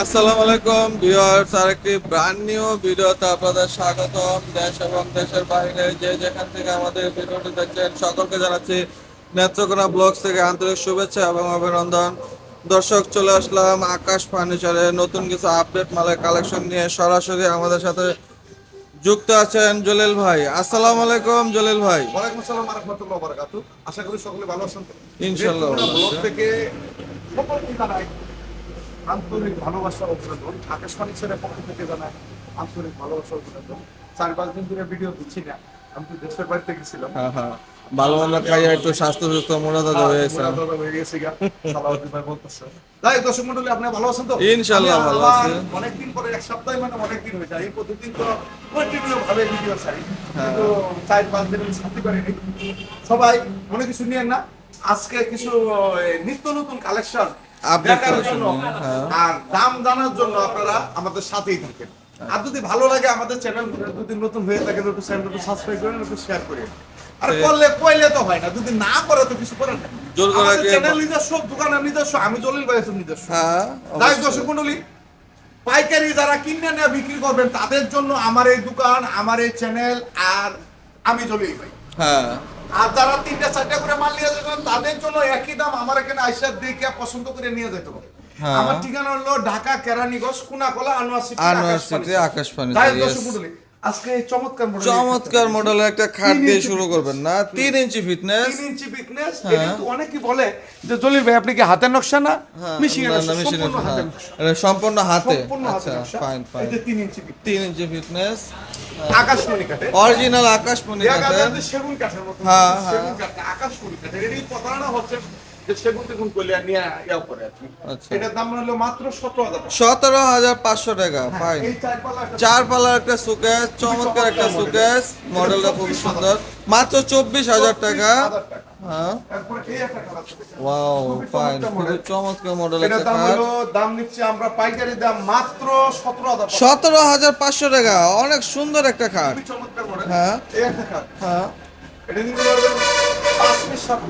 আসসালামু আলাইকুম ভিউয়ার্স আরেকটি ব্র্যান্ড নিউ ভিডিওতে আপনাদের স্বাগতম। দেশ এবং দেশের বাইরে যে যেখান থেকে আমাদের ভিডিওটি দেখছেন সকলকে জানাচ্ছি নেত্রকোনা ব্লগস থেকে আন্তরিক শুভেচ্ছা এবং অভিনন্দন। দর্শক চলে আসলাম আকাশ ফার্নিচারে। নতুন কিছু আপডেট মালের কালেকশন নিয়ে সরাসরি আমাদের সাথে যুক্ত আছেন জলিল ভাই। আসসালামু আলাইকুম জলিল ভাই। ওয়ালাইকুম আসসালাম রহমতুল্লাহ বারাকাতু আশা করি সকলে ভালো আছেন। ইনশাআল্লাহ ব্লগ থেকে আন্তরিক ভালোবাসা অভিনন্দন। আকাশবাণী ছেড়ে পক্ষ থেকে জানাই আন্তরিক ভালোবাসা অভিনন্দন। চার পাঁচ দিন ধরে ভিডিও দিচ্ছি না আমি তো দেশের বাড়িতে গেছিলাম। হ্যাঁ হ্যাঁ। ভালো খাইয়া একটু স্বাস্থ্য সুস্থ মোড়া দাদা হয়েছে হয়ে গেছে সালাউদ্দিন ভাই বলতেছে। যাই দর্শক মণ্ডলী, আপনি ভালো আছেন তো? ইনশাআল্লাহ ভালো আল্লাহ আছি। অনেকদিন পরে এক সপ্তাহে মানে অনেকদিন হয়ে যায়। এই প্রতিদিন তো কন্টিনিউ ভাবে ভিডিও। কিন্তু চার পাঁচ দিন আমি ছাড়তে পারিনি। সবাই মনে কিছু নিয়েন না। আজকে কিছু নিত্য নতুন কালেকশন দেখার জন্য। হ্যাঁ। আর দাম জানার জন্য আপনারা আমাদের সাথেই থাকেন। আর যদি ভালো লাগে আমাদের চ্যানেল যদি নতুন হয়ে থাকে একটু চ্যানেল একটু সাবস্ক্রাইব করেন একটু শেয়ার করেন। আর করলে কইলে তো হয় না। যদি না করে তো কিছু করেন জোর করে কি- চ্যানেল নিজস্ব দোকানের নিজস্ব আমি জলিল ভাই আছেন নিজস্ব। হ্যাঁ তাই অবশ্যই। দর্শক মন্ডলী পাইকারি যারা কিনে নিয়ে বিক্রি করবেন তাদের জন্য আমার এই দোকান আমার এই চ্যানেল আর আমি জলিল ভাই। হ্যাঁ। আর যারা তিনটা চারটা করে মাল নিয়ে যাবেন তাদের জন্য একই দাম আমার এখানে আইসা দেখে পছন্দ করে নিয়ে যেতে হবে হ্যাঁ। আমার ঠিকানা হলো Dhaka Keraniganj Kunakola Anwar city Anwar city, furniture. আজকে চমৎকার model চমৎকার মডেলের একটা খাট দিয়ে শুরু করবেন না? তিন ইঞ্চি ফিটনেস তিন ইঞ্চি হ্যাঁ। কিন্তু অনেকে বলে যে জলিল ভাই আপনি কি হাতের নকশা না? মেশিনের নকশা মেশিনের সম্পূর্ণ হাতে। আচ্ছা ফাইন ফাইন তিন ইঞ্চি তিন ইঞ্চি ফিটনেস আকাশমণি কাঠে অরিজিনাল আকাশমণি কাঠের। সেগুন কাঠের মতো হ্যাঁ, হ্যাঁ। কাঠ। আকাশমণি কাঠের। এটাই প্রতারণা হচ্ছে? সেগুন টেগুন করলে নিয়ে ইয়াও করে আর কি। আচ্ছা। এটার দাম হলো মাত্র সতেরো হাজার সতেরো হাজার পাঁচশো টাকা ফাইন এই চার পাল্লা একটা সুকেস চমৎকার একটা সুকেস মডেলটা খুব সুন্দর। মাত্র চব্বিশ হাজার টাকা। হ্যাঁ। ওয়াও ফাইন চমৎকার খুবই চমৎকার মডেল একটা দাম দাম নিচ্ছে আমরা পাইকারি দাম মাত্র টাকা। অনেক সুন্দর একটা খাট হ্যাঁ। হ্যাঁ।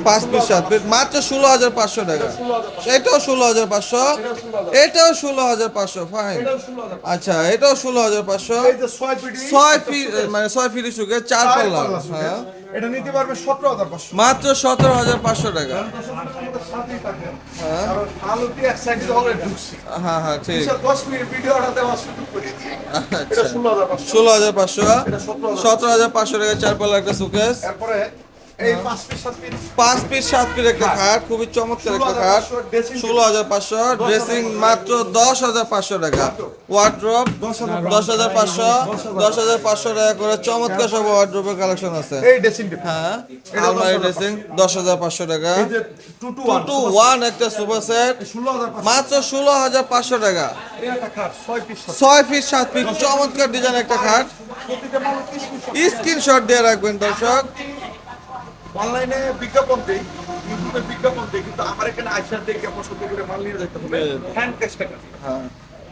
পাঁচ পিস সাত পিস। মাত্র ষোলো হাজার পাঁচশো টাকা। এটাও ষোলো হাজার পাঁচশো। এটাও ষোলো হাজার পাঁচশো। ফাইন। আচ্ছা এটাও ষোলো হাজার পাঁচশো। ছয় ফিট মানে ছয় ফিট সুকে চার পাল্লা হ্যাঁ। এটা নিতে পারবে সতেরো হাজার পাঁচশো। মাত্র সতেরো হাজার পাঁচশো টাকা। হ্যাঁ। ঢুকছি। হ্যাঁ হ্যাঁ ঠিক। দশ মিনিট ষোলো হাজার পাঁচশো। ষোলো হাজার পাঁচশো। সতেরো হাজার। পাঁচশো টাকা চার পাল্লা একটা এই পাঁচ পিস সাত পিস। পাঁচ পিস সাত পিস একটা খাট খুবই চমৎকার একটা খাট। ষোলো হাজার পাঁচশো ড্রেসিং মাত্র দশ হাজার পাঁচশো টাকা। ওয়ার্ড্রপ দশ হাজার পাঁচশো। দশ হাজার পাঁচশো। টাকা করে চমৎকার সব ওয়ার্ড্রপের কালেকশন আছে। হ্যাঁ আলমারি ড্রেসিং দশ হাজার পাঁচশো টাকা। টু ওয়ান একটা সুপার সেট মাত্র ষোলো হাজার পাঁচশো টাকা। ছয় পিস সাত ফিট চমৎকার ডিজাইন একটা খাট। স্ক্রিনশট দিয়ে রাখবেন দর্শক। অনলাইনে বিজ্ঞাপন দেই ইউটিউবে বিজ্ঞাপন দেই কিন্তু আমার এখানে আইসার দেখে পছন্দ করে মাল নিয়ে যেতে হবে। হ্যান্ড ক্যাশ টাকা। হ্যাঁ।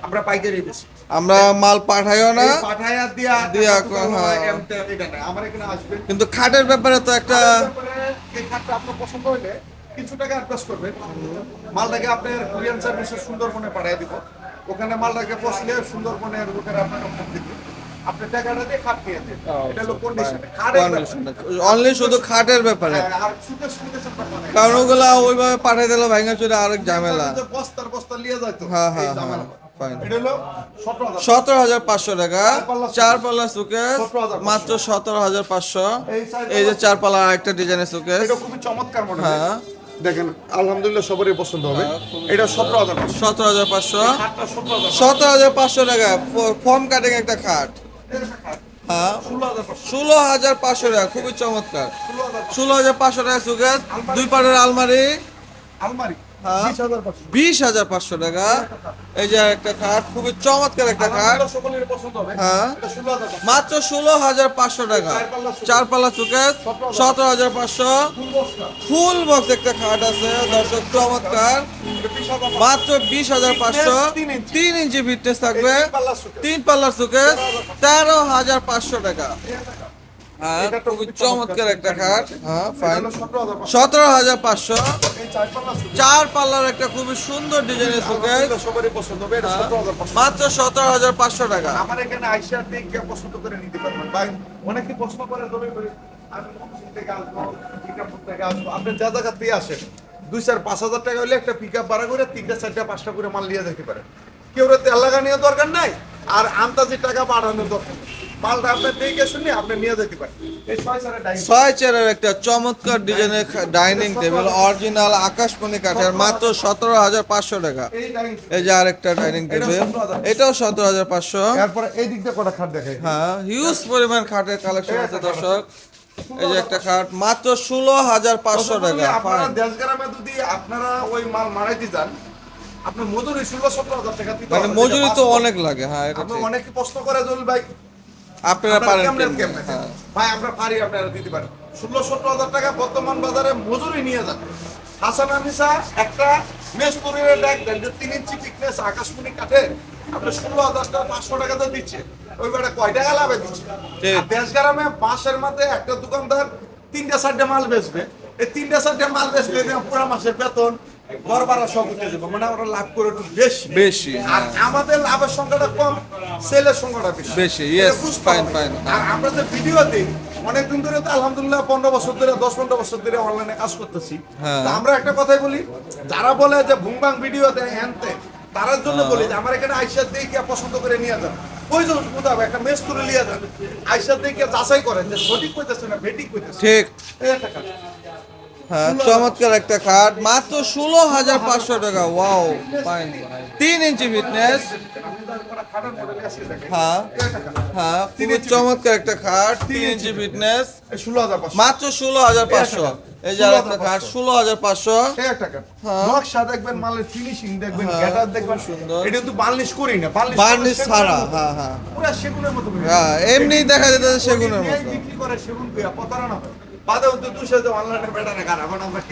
আমরা পাইকারি দিচ্ছি আমরা মাল পাঠাইও না। পাঠায়া দিয়া দিয়া হ্যাঁ। এমতে এটা নাই। আমার এখানে আসবেন কিন্তু খাটের ব্যাপারে তো একটা এই খাটটা আপনার পছন্দ হইলে কিছু টাকা অ্যাডভান্স করবেন। মালটাকে আপনার কুরিয়ান সার্ভিসে সুন্দরবনে পাঠিয়ে দিব। ওখানে মালটাকে পছলে সুন্দরবনের লোকের আপনাকে ফোন দিবে। আপনি টাকাটা দিয়ে খাট নিয়ে দেন। এটা হলো কন্ডিশন অনলি শুধু খাটের ব্যাপারে। আর সুদের কারণ ওগুলা ওইভাবে দিলে ভাঙা চুরে আরেক ঝামেলা। বস্তার বস্তা লিয়ে যাইতো হ্যাঁ, হ্যাঁ, হ্যাঁ, সতেরো হাজার। পাঁচশো টাকা পাল্লা চার পাল্লা সুকেস মাত্র সতেরো হাজার পাঁচশো। এই যে চার পাল্লা আরেকটা ডিজাইনের সুকেস খুবই চমৎকার হ্যাঁ। দেখেন আলহামদুলিল্লাহ সবারই পছন্দ হবে। হ্যাঁ, এটা সতেরো হাজার সতেরো হাজার পাঁচশো। সতেরো হাজার পাঁচশো। টাকা ফর্ম কাটিং একটা খাট। হ্যাঁ। ষোলো হাজার পাঁচশো টাকা খুবই চমৎকার। ষোলো হাজার পাঁচশো। টাকা সুকেস দুই পাটের আলমারি। আলমারি। হ্যাঁ। বিশ হাজার পাঁচশো। টাকা। এই যে একটা খাট খুবই চমৎকার একটা খাট। হ্যাঁ। মাত্র ষোলো হাজার পাঁচশো টাকা। চার পাল্লা সুকেস সতেরো হাজার। পাঁচশো। ফুল বক্স একটা খাট আছে দর্শক চমৎকার। মাত্র বিশ হাজার পাঁচশো। তিন ইঞ্চি। ফিটনেস থাকবে। তিন পাল্লা পাল্লার সুকেস তেরো হাজার পাঁচশো টাকা। চমৎকার একটা খাট। ফাইন এটা হলো 17,500 সতেরো হাজার পাঁচশো। চার পাল্লা সুযোগ। চার পাল্লার একটা খুবই সুন্দর ডিজাইনের সুকেস আলহামদুলিল্লাহ সবারই পছন্দ হবে এটা 17,500 মাত্র সতেরো হাজার পাঁচশো টাকা। আমার এখানে আইসা দেখে পছন্দ করে নিতে পারবেন। ভাই অনেকে প্রশ্ন করে তবে আমি থেকে আসব? থেকে আসব? আপনি যা জায়গা থেকে আসেন দুই চার পাঁচ হাজার টাকা হলে একটা পিক আপ ভাড়া করে তিনটা চারটা পাঁচটা করে মাল নিয়ে যেতে পারেন। কেউ তেল লাগানোর দরকার নাই আর আন্দাজি টাকা বাড়ানোর দরকার নেই। মালটা আপনি দেখে শুনে আপনি নিয়ে যেতে পারেন। ছয় চেয়ারের একটা চমৎকার ডিজাইনের ডাইনিং টেবিল অরিজিনাল আকাশমণি কাঠের মাত্র সতেরো হাজার পাঁচশো টাকা। এই যে আরেকটা ডাইনিং টেবিল এটাও সতেরো হাজার পাঁচশো। এরপরে এই দিক দিয়ে কটা খাট দেখে হ্যাঁ হিউজ পরিমাণ খাটের কালেকশন আছে দর্শক। এই যে একটা খাট মাত্র ষোলো হাজার পাঁচশো টাকা আপনারা দেশ গ্রামে যদি আপনারা ওই মাল মারাইতে যান আপনি মজুরি ষোলো সতেরো হাজার টাকা। মানে মজুরি তো অনেক লাগে হ্যাঁ এটা অনেকে প্রশ্ন করে জল ভাই আপনারা পারেন? হ্যাঁ। ভাই আমরা পারি আপনারা দিতে পারেন। ষোলো সতেরো হাজার টাকা বর্তমান বাজারে মজুরি নিয়ে যান হাসান আনিসা একটা মেস পরিবারের দেন যে তিন ইঞ্চি আকাশমণি কাঠে আপনি ষোলো হাজার টাকা পাঁচশো টাকা তো দিচ্ছে। ওই বেটা কয় টাকা লাভে দিচ্ছে? দেশ গ্রামে বাঁশের মধ্যে একটা দোকানদার তিনটা চারটে মাল বেচবে। এই তিনটা চারটে মাল বেচলে পুরো মাসের বেতন। ঘর ভাড়া সব উঠে যাবে। মানে ওরা লাভ করে একটু বেশি। বেশি, আর হ্যাঁ। আমাদের লাভের সংখ্যাটা কম সেলের সংখ্যাটা বেশি। বেশি, এটা yes, বুঝতে fine, হবে। fine, আর আমরা যে ভিডিও দিই অনেকদিন ধরে তো আলহামদুলিল্লাহ পনেরো বছর ধরে দশ পনেরো বছর ধরে অনলাইনে কাজ করতেছি। হ্যাঁ। আমরা একটা কথাই বলি যারা বলে যে ভুংবাং ভিডিও দেয় হ্যানতে তার জন্য বলি যে আমার এখানে আইসার দেখে পছন্দ করে নিয়ে যান। প্রয়োজন মোতাবেক একটা মেস তুলে নিয়ে যান। আইসার দেখে যাচাই করেন যে সঠিক কইতেছে না বেটিক কইতেছে। ঠিক। হ্যাঁ চমৎকার একটা খাট। মাত্র ষোলো হাজার পাঁচশো টাকা। ওয়াও ফাইন তিন ইঞ্চি ফিটনেস। হ্যাঁ। হ্যাঁ খুবই চমৎকার একটা খাট তিন ইঞ্চি ফিটনেস মাত্র ষোলো হাজার পাঁচশো। এই যে আরেকটা খাট ষোলো হাজার পাঁচশো। কাজ। হ্যাঁ। নকশা দেখবেন মালের ফিনিশিং দেখবেন হ্যাঁ, দেখবেন। সুন্দর। এটা কিন্তু বার্নিশ করি না বার্নিশ ছাড়া হ্যাঁ হ্যাঁ। পুরা সেগুনের মতো। হ্যাঁ, এমনি দেখা যেতেছে সেগুনের মতো। বিক্রি করে সেগুন প্রতারণা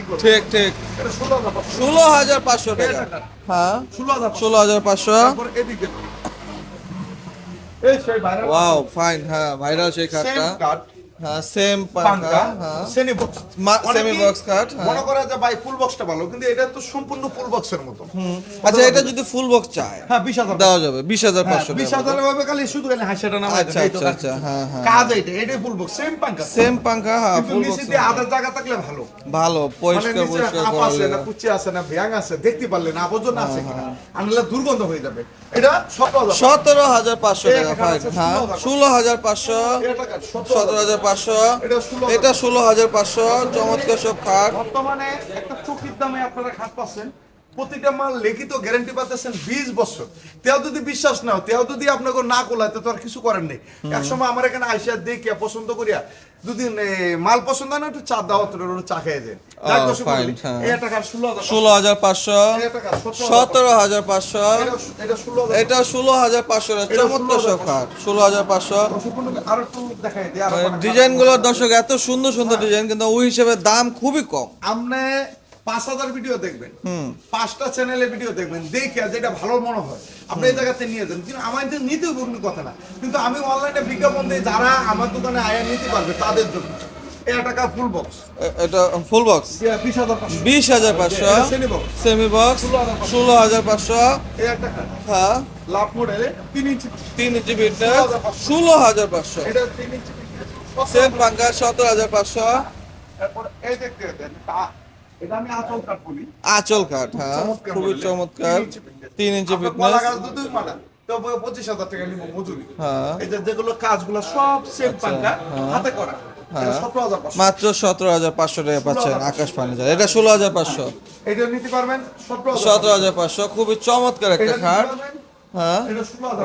করব? ঠিক ঠিক। ষোলো হাজার পাঁচশো। ষোলো হাজার পাঁচশো টাকা। হ্যাঁ। ষোলো হাজার পাঁচশো। ওয়াও ফাইন হ্যাঁ ভাইরাল সেই খাটটা হ্যাঁ সেম পাঙ্কা পাঙ্কা হ্যাঁ সেমি বক্স মা- কাট, হ্যাঁ। মনে করে যে ভাই ফুল বক্সটা ভালো কিন্তু এটা তো সম্পূর্ণ ফুল বক্সের মতো। আচ্ছা এটা যদি ফুল বক্স চায় হ্যাঁ বিশ হাজার দেওয়া যাবে বিশ হাজার পাঁচশো বিশ টাকা হাজার ভাবে খালি শুধু খালি হাসিটা নামাই আচ্ছা, আচ্ছা, আচ্ছা, হ্যাঁ, হ্যাঁ। কাজ এটাই ফুল বক্স সেম পাঙ্কা। সেম পাঙ্কা হ্যাঁ ফুল নিচে বক্স আদার জায়গা থাকলে ভালো। ভালো মানে পরিষ্কার নিচে পরিষ্কার আপ আছে না কুচি আছে না ভ্যাং আছে দেখতে পারলে না আবর্জনা আছে কিনা। আনলে দুর্গন্ধ হয়ে যাবে। এটা সতেরো হাজার। সতেরো হাজার পাঁচশো এই টাকা একটা ফাইন আছে হ্যাঁ 16,000 ষোলো হাজার। পাঁচশো এটা কাজ, হাজার। পাঁচশো এটা 16,000 এটা ষোলো হাজার পাঁচশো চমৎকার সব খাট। বর্তমানে একটা চুক্তির দামে আপনারা খাট পাচ্ছেন। প্রতিটা মাল লিখিত গ্যারান্টি পাচ্ছেন বিশ বছর। তেও যদি বিশ্বাস নাও তেও যদি আপনাকে না কোলাতে তো আর কিছু করেন নেই। একসময় আমার এখানে আইসা দেখে পছন্দ করিয়া দুদিন মাল পছন্দ হয় না একটু চা করে চা খেয়ে মণ্ডলী, হ্যাঁ। ষোলো হাজার পাঁচশো। সতেরো হাজার পাঁচশো। এটা- ষোলো হাজার পাঁচশো। চমৎকার খাট ষোলো হাজার পাঁচশো। খাট। ডিজাইনগুলো দর্শক এত সুন্দর সুন্দর ডিজাইন কিন্তু ওই হিসেবে দাম খুবই কম। আপনি পাঁচ হাজার ভিডিও দেখবেন। পাঁচটা চ্যানেলে ভিডিও দেখবেন। দেখে যেটা ভালো মনে হয় আপনি এই জায়গাতে নিয়ে যান। কিন্তু আমার কিন্তু নিতে কোনো কথা না। কিন্তু আমি অনলাইনে বিজ্ঞাপন দিই যারা আমার দোকানে আয়া নিতে পারবে তাদের জন্য। টাকা ফুল বক্স এটা ফুল বক্স বিশ হাজার পাঁচশো। সেমি বক্স ষোলো হাজার পাঁচশো। হ্যাঁ। লাভ মডেলে তিন ইঞ্চি তিন ইঞ্চি ষোলো হাজার পাঁচশো। এটা তিন ইঞ্চি সেম পাঙ্কা সতেরো হাজার পাঁচশো। তারপরে এই দেখতে এটা আমি আচল কাঠ বলি আঁচল কাঠ হ্যাঁ খুবই চমৎকার। তিন ইঞ্চি ফিটনেস কলা মালা। পঁচিশ হাজার টাকা নিবো মজুরি। হ্যাঁ। এই যেগুলো কাজগুলো সব সেম পাঙ্কা হাতে করা। হ্যাঁ। পাঁচশো। মাত্র সতেরো হাজার পাঁচশো টাকা পাচ্ছেন আকাশ ফার্নিচার। এটা ষোলো হাজার পাঁচশো। এটা নিতে পারবেন সতেরো হাজার পাঁচশো। খুবই চমৎকার একটা খাট। হ্যাঁ।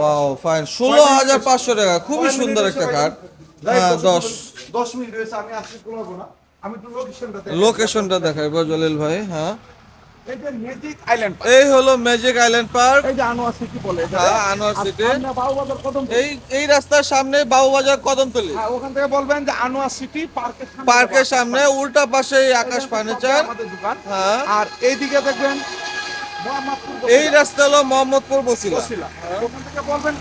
ওয়াও ফাইন ষোলো হাজার পাঁচশো টাকা। খুবই সুন্দর একটা খাট। হ্যাঁ দশ দশ। মিনিট হয়েছে আমি করব না। আমি লোকেশনটা লোকেশনটা দেখাইবো জলিল ভাই হ্যাঁ। এই ম্যাজিক আইল্যান্ড হলো ম্যাজিক আইল্যান্ড পার্ক এই যে আনোয়ার সিটি বলে হ্যাঁ, আনোয়ার সিটি। এই এই রাস্তার সামনে বাবুবাজার কদমতলি। হ্যাঁ, ওখান থেকে বলবেন যে আনোয়ার সিটি পার্কের সামনে পার্কের সামনে উল্টা পাশে আকাশ ফার্নিচার দোকান। হ্যাঁ। আর এইদিকে দেখবেন এই রাস্তা হলো মোহাম্মদপুর বসিলা। ওখান থেকে বলবেন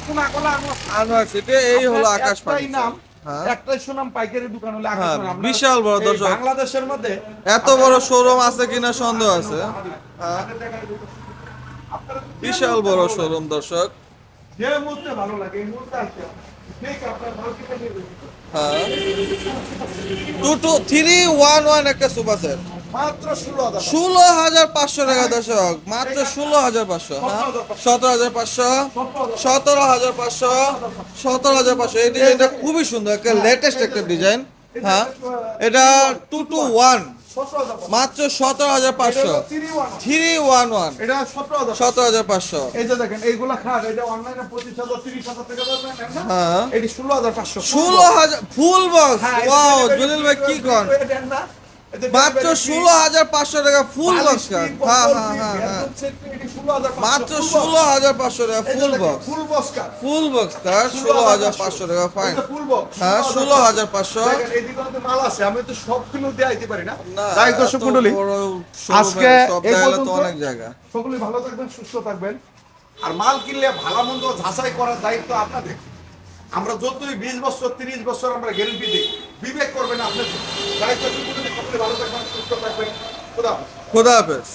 আনোয়ার সিটি। আনোয়ার সিটি এই হলো আকাশ ফার্নিচার। একটাই সুনাম পাইকারি দোকান হলে হ্যাঁ, বিশাল বড় দর্শক। বাংলাদেশের মধ্যে এত বড় শোরুম আছে কিনা সন্দেহ আছে। হ্যাঁ, বিশাল বড় শোরুম দর্শক। যে মুহূর্তে ভালো লাগে এই মুহূর্তে যাবেন। হ্যাঁ। Two two three one one একটা সুপার সেট। ষোলো হাজার পাঁচশো। টাকা দর্শক। মাত্র ষোলো হাজার পাঁচশো হ্যাঁ? সতেরো হাজার পাঁচশো। সতেরো হাজার পাঁচশো সতেরো হাজার পাঁচশো এই ডিজাইনটা খুবই সুন্দর একটা লেটেস্ট একটা ডিজাইন হ্যাঁ? এটা টু টু ওয়ান মাত্র সতেরো হাজার পাঁচশো। থ্রি ওয়ান ওয়ান সতেরো হাজার পাঁচশো। এই যে দেখেন এইগুলা খাট এটা অনলাইনে পঁচিশ হাজার তিরিশ হাজার টাকা দাম নেন না? হ্যাঁ। এটি ষোলো হাজার পাঁচশো। ষোলো হাজার ফুল বক্স হ্যাঁ, ওয়াও জলিল ভাই কি কন মাত্র ষোলো হাজার পাঁচশো টাকা ফুল বক্স হ্যাঁ হ্যাঁ হ্যাঁ একদম set এটি 16,500 মাত্র ষোলো হাজার পাঁচশো টাকা ফুল বক্স? ফুল বক্স কার ষোলো হাজার পাঁচশো টাকা ফাইন হ্যাঁ ষোলো হাজার পাঁচশো। আমি তো সবগুলো আইতে পারি না। দর্শক আজকে অনেক জায়গা। সকলেই ভালো থাকবেন সুস্থ থাকবেন। আর মাল কিনলে ভালো মন্দ যাচাই করার দায়িত্ব আপনাদের। আমরা যতই বিশ বছর, তিরিশ বছর আমরা গ্যারেন্টি দিই, বিবেক করবেন আপনার দায়িত্ব ভালো খোদা হাফেজ।